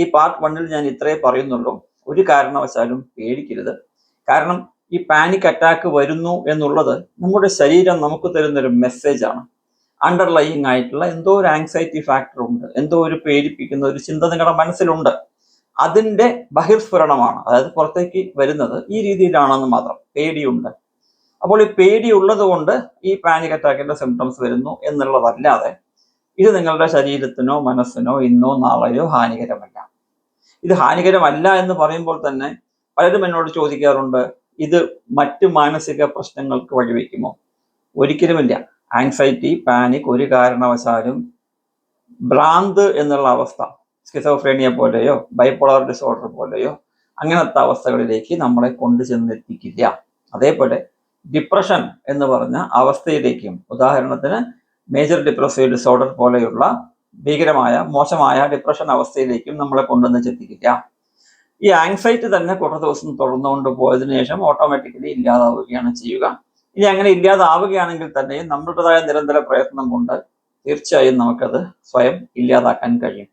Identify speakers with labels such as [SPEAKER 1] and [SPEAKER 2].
[SPEAKER 1] ഈ പാർട്ട് വണ്ണിൽ ഞാൻ ഇത്രേ പറയുന്നുള്ളൂ. ഒരു കാരണവശാലും പേടിക്കരുത്. കാരണം ഈ പാനിക് അറ്റാക്ക് വരുന്നു എന്നുള്ളത് നമ്മുടെ ശരീരം നമുക്ക് തരുന്നൊരു മെസ്സേജ് ആണ്. അണ്ടർലൈയിങ് ആയിട്ടുള്ള എന്തോ ഒരു ആങ്സൈറ്റി ഫാക്ടർ ഉണ്ട്. എന്തോ ഒരു പേടിപ്പിക്കുന്ന ഒരു ചിന്ത നിങ്ങളുടെ മനസ്സിലുണ്ട്. അതിന്റെ ബഹിർസ്ഫുരണമാണ്. അതായത് പുറത്തേക്ക് വരുന്നത് ഈ രീതിയിലാണെന്ന് മാത്രം. പേടിയുണ്ട്. അപ്പോൾ ഈ പേടി ഉള്ളത് കൊണ്ട് ഈ പാനിക് അറ്റാക്കിന്റെ സിംറ്റംസ് വരുന്നു എന്നുള്ളതല്ലാതെ ഇത് നിങ്ങളുടെ ശരീരത്തിനോ മനസ്സിനോ ഇന്നോ നാളെയോ ഹാനികരമല്ല. ഇത് ഹാനികരമല്ല എന്ന് പറയുമ്പോൾ തന്നെ പലരും എന്നോട് ചോദിക്കാറുണ്ട് ഇത് മറ്റ് മാനസിക പ്രശ്നങ്ങൾക്ക് വഴിവെക്കുമോ? ഒരിക്കലുമില്ല. ആങ്സൈറ്റി പാനിക് ഒരു കാരണവശാലും ഭ്രാന്ത് എന്നുള്ള അവസ്ഥ സ്കിസോഫ്രേനിയ പോലെയോ ബൈപോളർ ഡിസോർഡർ പോലെയോ അങ്ങനത്തെ അവസ്ഥകളിലേക്ക് നമ്മളെ കൊണ്ടു ചെന്നെത്തിക്കില്ല. അതേപോലെ ഡിപ്രഷൻ എന്ന് പറഞ്ഞ അവസ്ഥയിലേക്കും ഉദാഹരണത്തിന് മേജർ ഡിപ്രസീവ് ഡിസോർഡർ പോലെയുള്ള ഭീകരമായ മോശമായ ഡിപ്രഷൻ അവസ്ഥയിലേക്കും നമ്മളെ കൊണ്ടുവന്ന് ചെത്തിക്കില്ല. ഈ ആങ്സൈറ്റി തന്നെ കുറേ ദിവസം തുടർന്നുകൊണ്ട് പോയതിനു ശേഷം ഓട്ടോമാറ്റിക്കലി ഇല്ലാതാവുകയാണ് ചെയ്യുക. ഇനി അങ്ങനെ ഇല്ലാതാവുകയാണെങ്കിൽ തന്നെയും നമ്മളുടേതായ നിരന്തര പ്രയത്നം കൊണ്ട് തീർച്ചയായും നമുക്കത് സ്വയം ഇല്ലാതാക്കാൻ കഴിയും.